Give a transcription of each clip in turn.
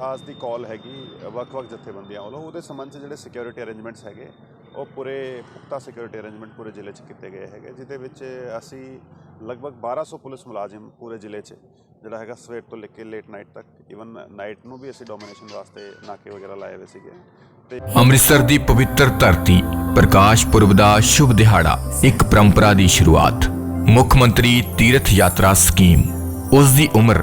ਆਜ ਦੀ ਕਾਲ ਹੈਗੀ, ਵੱਖ-ਵੱਖ ਜਥੇਬੰਦੀਆਂ ਵੱਲੋਂ। ਉਹਦੇ ਸੰਬੰਧ 'ਚ ਜਿਹੜੇ ਸਿਕਿਉਰਿਟੀ ਅਰੇਂਜਮੈਂਟਸ ਹੈਗੇ, ਉਹ ਪੂਰੇ, ਪੁਖਤਾ ਸਿਕਿਉਰਿਟੀ ਅਰੇਂਜਮੈਂਟ ਪੂਰੇ ਜ਼ਿਲ੍ਹੇ 'ਚ ਕੀਤੇ ਗਏ ਹੈਗੇ, ਜਿਹਦੇ ਵਿੱਚ ਅਸੀਂ ਲਗਭਗ 1200 ਪੁਲਿਸ ਮੁਲਾਜ਼ਮ ਪੂਰੇ ਜ਼ਿਲ੍ਹੇ 'ਚ, ਜਿਹੜਾ ਹੈਗਾ ਸਵੇਰ ਤੋਂ ਲੈ ਕੇ ਲੇਟ ਨਾਈਟ ਤੱਕ ਇਵਨ ਨਾਈਟ ਨੂੰ ਵੀ ਅਸੀਂ ਡੋਮੀਨੇਸ਼ਨ ਵਾਸਤੇ ਨਾਕੇ ਵਗੈਰਾ ਲਾਏ ਹੋਏ ਸੀਗੇ। ਤੇ ਅੰਮ੍ਰਿਤਸਰ ਦੀ ਪਵਿੱਤਰ ਧਰਤੀ, ਪ੍ਰਕਾਸ਼ ਪੁਰਬ ਦਾ ਸ਼ੁਭ ਦਿਹਾੜਾ, ਇੱਕ ਪਰੰਪਰਾ ਦੀ ਸ਼ੁਰੂਆਤ। ਮੁੱਖ ਮੰਤਰੀ ਤੀਰਥ ਯਾਤਰਾ ਸਕੀਮ, ਉਸ ਦੀ ਉਮਰ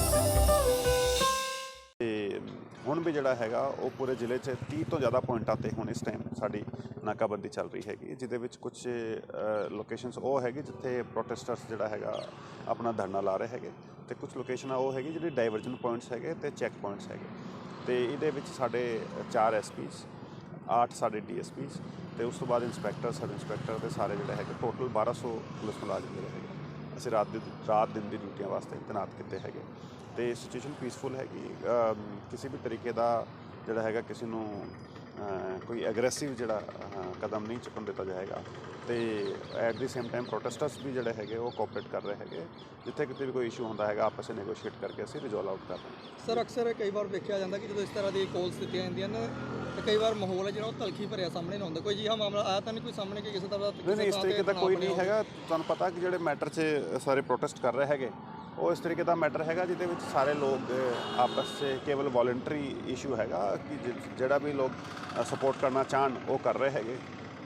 ਵੀ ਜਿਹੜਾ ਹੈਗਾ, ਉਹ ਪੂਰੇ ਜ਼ਿਲ੍ਹੇ 'ਚ 30 ਤੋਂ ਜ਼ਿਆਦਾ ਪੁਆਇੰਟਾਂ ਤੇ ਹੁਣ ਇਸ ਟਾਈਮ ਸਾਡੀ ਨਾਕਾਬੰਦੀ ਚੱਲ ਰਹੀ ਹੈਗੀ। ਜਿਹਦੇ ਵਿੱਚ ਕੁਝ ਲੋਕੇਸ਼ਨਸ ਉਹ ਹੈਗੀ ਜਿੱਥੇ ਪ੍ਰੋਟੈਸਟਰਸ ਜਿਹੜਾ ਹੈਗਾ, ਆਪਣਾ ਧਰਨਾ ਲਾ ਰਹੇ ਹੈਗੇ। ਤੇ ਕੁਝ ਲੋਕੇਸ਼ਨਾਂ ਉਹ ਹੈਗੀ ਜਿਹੜੀ ਡਾਈਵਰਜਨ ਪੁਆਇੰਟਸ ਹੈਗੇ ਤੇ ਚੈੱਕ ਪੁਆਇੰਟਸ ਹੈਗੇ। ਤੇ ਇਹਦੇ ਵਿੱਚ ਸਾਡੇ 4 ਐਸਪੀਸ 8 ਸਾਡੇ ਡੀਐਸਪੀਸ ਤੇ ਉਸ ਤੋਂ ਬਾਅਦ ਇੰਸਪੈਕਟਰ ਸਬ ਇੰਸਪੈਕਟਰ ਤੇ ਸਾਰੇ ਜਿਹੜੇ ਹੈਗੇ ਟੋਟਲ 1200 ਪੁਲਿਸ ਮੁਲਾਜ਼ਮ ਜਿਹੜੇ ਹੈਗੇ। ਅਸੀਂ ਰਾਤ ਦੇ ਰਾਤ ਦਿਨ ਦੀ ਡਿਊਟੀਆਂ ਵਾਸਤੇ ਤੈਨਾਤ ਕੀਤੇ ਹੈਗੇ। ਤੇ ਸਿਚੁਏਸ਼ਨ ਪੀਸਫੁਲ ਹੈਗੀ। ਕਿਸੇ ਵੀ ਤਰੀਕੇ ਦਾ ਜਿਹੜਾ ਹੈਗਾ, ਕਿਸੇ ਨੂੰ ਕੋਈ ਐਗਰੈਸਿਵ ਜਿਹੜਾ ਕਦਮ ਨਹੀਂ ਚੁੱਕਣ ਦਿੱਤਾ ਜਾਏਗਾ। ਤੇ at the same time protesters ਵੀ ਜਿਹੜੇ ਹੈਗੇ ਉਹ ਕੋਆਪਰੇਟ ਕਰ ਰਹੇ ਹੈਗੇ। ਜਿੱਥੇ ਕਿਤੇ ਵੀ ਕੋਈ ਇਸ਼ੂ ਹੁੰਦਾ ਹੈਗਾ ਆਪਸ ਵਿੱਚ ਨੈਗੋਸ਼ੀਏਟ ਕਰਕੇ ਅਸੀਂ ਰਿਜ਼ੋਲਵ ਆਊਟ ਕਰ ਰਹੇ ਹਾਂ। ਸਰ ਅਕਸਰ ਕਈ ਵਾਰ ਵੇਖਿਆ ਜਾਂਦਾ ਕਿ ਜਦੋਂ ਇਸ ਤਰ੍ਹਾਂ ਦੀ ਕਾਲਸ ਦਿੱਤੀਆਂ ਜਾਂਦੀਆਂ ਨੇ ਤੇ ਕਈ ਵਾਰ ਮਾਹੌਲ ਹੈ ਜਿਹੜਾ ਉਹ ਤਲਖੀ ਭਰਿਆ ਸਾਹਮਣੇ ਨਾ ਹੁੰਦਾ। ਕੋਈ ਜਿਹਾ ਮਾਮਲਾ ਆਇਆ ਤਾਂ ਨਹੀਂ ਕੋਈ ਸਾਹਮਣੇ ਕਿ ਕਿਸੇ ਤਰ੍ਹਾਂ ਦਾ ਨਹੀਂ ਇਸ ਤਰੀਕੇ ਦਾ ਕੋਈ ਨਹੀਂ ਹੈਗਾ। ਤੁਹਾਨੂੰ ਪਤਾ ਕਿ ਜਿਹੜੇ ਮੈਟਰ 'ਚ ਸਾਰੇ ਪ੍ਰੋਟੈਸਟ ਕਰ ਰਹੇ ਹੈਗੇ ਉਹ ਇਸ ਤਰੀਕੇ ਦਾ ਮੈਟਰ ਹੈਗਾ ਜਿਹਦੇ ਵਿੱਚ ਸਾਰੇ ਲੋਕ ਆਪਸ 'ਚ ਕੇਵਲ ਵੋਲੰਟਰੀ ਇਸ਼ੂ ਹੈਗਾ ਕਿ ਜਿਹੜਾ ਵੀ ਲੋਕ ਸਪੋਰਟ ਕਰਨਾ ਚਾਹਣ, ਉਹ ਕਰ ਰਹੇ ਹੈਗੇ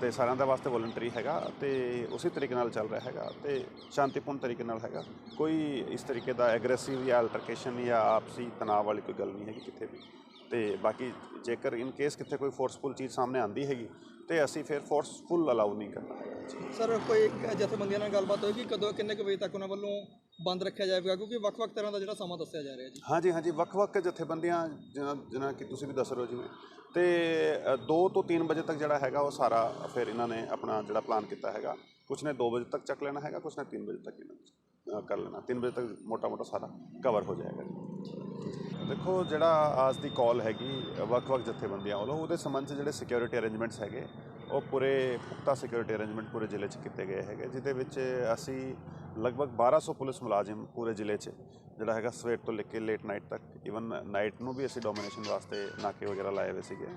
ਤੇ ਸਾਰਿਆਂ ਦਾ ਵਾਸਤੇ ਵੋਲੰਟਰੀ ਹੈਗਾ ਤੇ ਉਸੇ ਤਰੀਕੇ ਨਾਲ ਚੱਲ ਰਿਹਾ ਹੈਗਾ ਤੇ ਸ਼ਾਂਤੀਪੂਰਨ ਤਰੀਕੇ ਨਾਲ ਹੈਗਾ। ਕੋਈ ਇਸ ਤਰੀਕੇ ਦਾ ਐਗਰੈਸਿਵ ਜਾਂ ਅਲਟਰਕੇਸ਼ਨ ਜਾਂ ਆਪਸੀ ਤਣਾਅ ਵਾਲੀ ਕੋਈ ਗੱਲ ਨਹੀਂ ਹੈਗੀ ਕਿਤੇ ਵੀ। ਤੇ ਬਾਕੀ ਜੇਕਰ ਇਨ ਕੇਸ ਕਿਤੇ ਕੋਈ ਫੋਰਸਫੁਲ ਚੀਜ਼ ਸਾਹਮਣੇ ਆਂਦੀ ਹੈਗੀ, ਤੇ ਅਸੀਂ ਫਿਰ ਫੋਰਸਫੁਲ ਅਲਾਉ ਨਹੀਂ ਕਰਨਾ ਸਰ, ਕੋਈ ਜਥੇਬੰਦੀਆਂ ਨਾਲ ਗੱਲਬਾਤ ਹੋਏਗੀ? ਕਦੋਂ, ਕਿੰਨੇ ਕੁ ਵਜੇ ਤੱਕ ਉਹਨਾਂ ਵੱਲੋਂ ਬੰਦ ਰੱਖਿਆ ਜਾਵੇਗਾ ਕਿਉਂਕਿ ਵੱਖ-ਵੱਖ ਤਰ੍ਹਾਂ ਦਾ ਜਿਹੜਾ ਸਮਾਂ ਦੱਸਿਆ ਜਾ ਰਿਹਾ ਜੀ। ਹਾਂਜੀ ਹਾਂਜੀ, ਵੱਖ-ਵੱਖ ਜਥੇਬੰਦੀਆਂ ਜਿਨ੍ਹਾਂ ਜਿਨ੍ਹਾਂ ਕਿ ਤੁਸੀਂ ਵੀ ਦੱਸ ਰਹੇ ਹੋ ਜਿਵੇਂ। ਤੇ 2 ਤੋਂ 3 ਵਜੇ ਤੱਕ ਜਿਹੜਾ ਹੈਗਾ ਉਹ ਸਾਰਾ ਫਿਰ ਇਹਨਾਂ ਨੇ ਆਪਣਾ ਜਿਹੜਾ ਪਲਾਨ ਕੀਤਾ ਹੈਗਾ, ਕੁਛ ਨੇ 2 ਵਜੇ ਤੱਕ ਚੱਕ ਲੈਣਾ ਹੈਗਾ, ਕੁਛ ਨੇ 3 ਵਜੇ ਤੱਕ ਇਹਨਾਂ ਕਰ ਲੈਣਾ। 3 ਵਜੇ ਤੱਕ ਮੋਟਾ-ਮੋਟਾ ਸਾਰਾ ਕਵਰ ਹੋ ਜਾਏਗਾ ਜੀ। ਦੇਖੋ, ਜਿਹੜਾ ਅੱਜ ਦੀ ਕਾਲ ਹੈਗੀ, ਵੱਖ-ਵੱਖ ਜਥੇਬੰਦੀਆਂ ਵੱਲੋਂ, ਉਹਦੇ ਸੰਬੰਧ 'ਚ ਜਿਹੜੇ ਸਿਕਿਉਰਿਟੀ ਅਰੇਂਜਮੈਂਟਸ ਹੈਗੇ, ਉਹ ਪੂਰੇ, ਪੁਖਤਾ ਸਿਕਿਉਰਿਟੀ ਅਰੇਂਜਮੈਂਟ ਪੂਰੇ ਜ਼ਿਲ੍ਹੇ 'ਚ ਕੀਤੇ ਗਏ ਹੈਗੇ, ਜਿਹਦੇ ਵਿੱਚ ਅਸੀਂ ਲਗਭਗ 1200 ਪੁਲਿਸ ਮੁਲਾਜ਼ਮ ਪੂਰੇ ਜ਼ਿਲ੍ਹੇ 'ਚ, ਜਿਹੜਾ ਹੈਗਾ ਸਵੇਰ ਤੋਂ ਲੈ ਕੇ ਲੇਟ ਨਾਈਟ ਤੱਕ ਇਵਨ ਨਾਈਟ ਨੂੰ ਵੀ ਅਸੀਂ ਡੋਮੀਨੇਸ਼ਨ ਵਾਸਤੇ ਨਾਕੇ ਵਗੈਰਾ ਲਾਏ ਹੋਏ ਸੀਗੇ।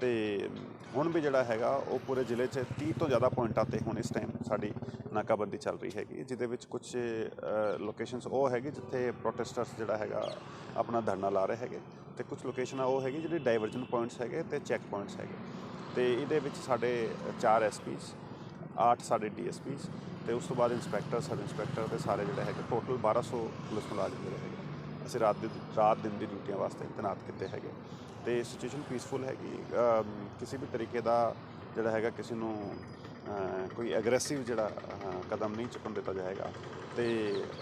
ਤੇ ਹੁਣ ਵੀ ਜਿਹੜਾ ਹੈਗਾ, ਉਹ ਪੂਰੇ ਜ਼ਿਲ੍ਹੇ 'ਚ 30 ਤੋਂ ਜ਼ਿਆਦਾ ਪੁਆਇੰਟਾਂ ਤੇ ਹੁਣ ਇਸ ਟਾਈਮ ਸਾਡੀ ਨਾਕਾਬੰਦੀ ਚੱਲ ਰਹੀ ਹੈਗੀ, ਜਿਹਦੇ ਵਿੱਚ ਕੁਝ ਲੋਕੇਸ਼ਨਸ ਉਹ ਹੈਗੀ ਜਿੱਥੇ ਪ੍ਰੋਟੈਸਟਰਸ ਜਿਹੜਾ ਹੈਗਾ ਆਪਣਾ ਧਰਨਾ ਲਾ ਰਹੇ ਹੈਗੇ। ਤੇ ਕੁਝ ਲੋਕੇਸ਼ਨਾਂ ਉਹ ਹੈਗੀ ਜਿਹੜੀ ਡਾਈਵਰਜਨ ਪੁਆਇੰਟਸ ਹੈਗੇ ਤੇ ਚੈੱਕ ਪੁਆਇੰਟਸ ਹੈਗੇ। ਤੇ ਇਹਦੇ ਵਿੱਚ ਸਾਡੇ 4 ਐਸਪੀਸ 8 ਸਾਡੇ ਡੀਐਸਪੀਸ ਤੇ ਉਸ ਤੋਂ ਬਾਅਦ ਇੰਸਪੈਕਟਰ ਸਬ ਇੰਸਪੈਕਟਰ ਤੇ ਸਾਰੇ ਜਿਹੜੇ ਹੈਗੇ ਟੋਟਲ 1200 ਪੁਲਿਸ ਮੁਲਾਜ਼ਮ ਜਿਹੜੇ ਹੈਗੇ। ਅਸੀਂ ਰਾਤ ਦੀ, ਰਾਤ ਦਿਨ ਦੀ ਡਿਊਟੀਆਂ ਵਾਸਤੇ ਤੈਨਾਤ ਕੀਤੇ ਹੈਗੇ। ਤੇ ਸਿਚੁਏਸ਼ਨ ਪੀਸਫੁਲ ਹੈਗੀ। ਕਿਸੇ ਵੀ ਤਰੀਕੇ ਦਾ ਜਿਹੜਾ ਹੈਗਾ, ਕਿਸੇ ਨੂੰ ਕੋਈ ਐਗਰੈਸਿਵ ਜਿਹੜਾ ਕਦਮ ਨਹੀਂ ਚੁੱਕਣ ਦਿੱਤਾ ਜਾਏਗਾ। ਤੇ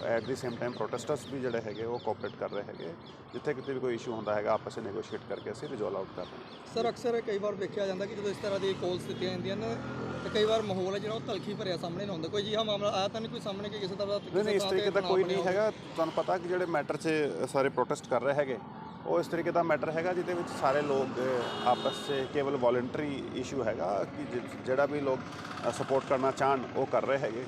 at the same time protesters ਵੀ ਜਿਹੜੇ ਹੈਗੇ ਉਹ ਕੋਆਪਰੇਟ ਕਰ ਰਹੇ ਹੈਗੇ। ਜਿੱਥੇ ਕਿਤੇ ਵੀ ਕੋਈ ਇਸ਼ੂ ਹੁੰਦਾ ਹੈਗਾ ਆਪਸ ਵਿੱਚ ਨੈਗੋਸ਼ੀਏਟ ਕਰਕੇ ਅਸੀਂ ਰਿਜ਼ੋਲਵ ਆਊਟ ਕਰ ਰਹੇ ਹਾਂ। ਸਰ ਅਕਸਰ ਕਈ ਵਾਰ ਵੇਖਿਆ ਜਾਂਦਾ ਕਿ ਜਦੋਂ ਇਸ ਤਰ੍ਹਾਂ ਦੀ ਕਾਲਸ ਦਿੱਤੀਆਂ ਜਾਂਦੀਆਂ ਨੇ ਤੇ ਕਈ ਵਾਰ ਮਾਹੌਲ ਹੈ ਜਿਹੜਾ ਉਹ ਤਲਖੀ ਭਰਿਆ ਸਾਹਮਣੇ ਨਾ ਹੁੰਦਾ। ਕੋਈ ਜਿਹਾ ਮਾਮਲਾ ਆਇਆ ਤਾਂ ਨਹੀਂ? ਕੋਈ ਸਾਹਮਣੇ ਕਿ ਕਿਸੇ ਤਰ੍ਹਾਂ ਦਾ ਨਹੀਂ ਇਸ ਤਰੀਕੇ ਦਾ ਕੋਈ ਨਹੀਂ ਹੈਗਾ। ਤੁਹਾਨੂੰ ਪਤਾ ਕਿ ਜਿਹੜੇ ਮੈਟਰ 'ਚ ਸਾਰੇ ਪ੍ਰੋਟੈਸਟ ਕਰ ਰਹੇ ਹੈਗੇ ਉਹ ਇਸ ਤਰੀਕੇ ਦਾ ਮੈਟਰ ਹੈਗਾ ਜਿਹਦੇ ਵਿੱਚ ਸਾਰੇ ਲੋਕ ਆਪਸ 'ਚ ਕੇਵਲ ਵੋਲੰਟਰੀ ਇਸ਼ੂ ਹੈਗਾ ਕਿ ਜਿਹੜਾ ਵੀ ਲੋਕ ਸਪੋਰਟ ਕਰਨਾ ਚਾਹਣ, ਉਹ ਕਰ ਰਹੇ ਹੈਗੇ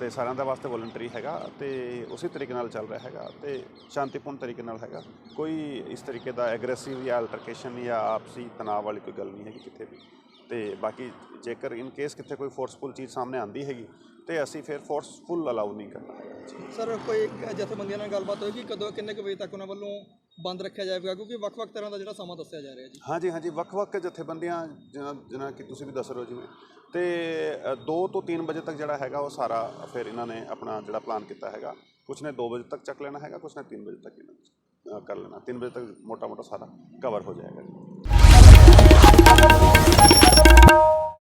ਤੇ ਸਾਰਿਆਂ ਦਾ ਵਾਸਤੇ ਵੋਲੰਟਰੀ ਹੈਗਾ ਤੇ ਉਸੇ ਤਰੀਕੇ ਨਾਲ ਚੱਲ ਰਿਹਾ ਹੈਗਾ ਤੇ ਸ਼ਾਂਤੀਪੂਰਨ ਤਰੀਕੇ ਨਾਲ ਹੈਗਾ। ਕੋਈ ਇਸ ਤਰੀਕੇ ਦਾ ਐਗਰੈਸਿਵ ਜਾਂ ਅਲਟਰਕੇਸ਼ਨ ਜਾਂ ਆਪਸੀ ਤਣਾਅ ਵਾਲੀ ਕੋਈ ਗੱਲ ਨਹੀਂ ਹੈਗੀ ਕਿਤੇ ਵੀ। ਤੇ ਬਾਕੀ ਜੇਕਰ ਇਨ ਕੇਸ ਕਿਤੇ ਕੋਈ ਫੋਰਸਫੁਲ ਚੀਜ਼ ਸਾਹਮਣੇ ਆਂਦੀ ਹੈਗੀ, ਤੇ ਅਸੀਂ ਫਿਰ ਫੋਰਸਫੁਲ ਅਲਾਉ ਨਹੀਂ ਕਰਨਾ। ਸਰ, ਕੋਈ ਜਥੇਬੰਦੀਆਂ ਨਾਲ ਗੱਲਬਾਤ ਹੋਏਗੀ? ਕਦੋਂ, ਕਿੰਨੇ ਕੁ ਵਜੇ ਤੱਕ ਉਹਨਾਂ ਵੱਲੋਂ ਬੰਦ ਰੱਖਿਆ ਜਾਵੇਗਾ ਕਿਉਂਕਿ ਵੱਖ-ਵੱਖ ਤਰ੍ਹਾਂ ਦਾ ਜਿਹੜਾ ਸਮਾਂ ਦੱਸਿਆ ਜਾ ਰਿਹਾ ਜੀ। ਹਾਂਜੀ ਹਾਂਜੀ ਵੱਖ-ਵੱਖ ਜਥੇਬੰਦੀਆਂ ਜਿਨ੍ਹਾਂ ਜਿਨ੍ਹਾਂ ਕਿ ਤੁਸੀਂ ਵੀ ਦੱਸ ਰਹੇ ਹੋ ਜਿਵੇਂ। ਤੇ 2 ਤੋਂ 3 ਵਜੇ ਤੱਕ ਜਿਹੜਾ ਹੈਗਾ ਉਹ ਸਾਰਾ ਫਿਰ ਇਹਨਾਂ ਨੇ ਆਪਣਾ ਜਿਹੜਾ ਪਲਾਨ ਕੀਤਾ ਹੈਗਾ ਕੁਛ ਨੇ 2 ਵਜੇ ਤੱਕ ਚੱਕ ਲੈਣਾ ਹੈਗਾ ਕੁਛ ਨੇ 3 ਵਜੇ ਤੱਕ ਇਹਨਾਂ ਨੇ, ਕਰ ਲੈਣਾ। 3 ਵਜੇ ਤੱਕ ਮੋਟਾ-ਮੋਟਾ ਸਾਰਾ ਕਵਰ ਹੋ ਜਾਏਗਾ ਜੀ।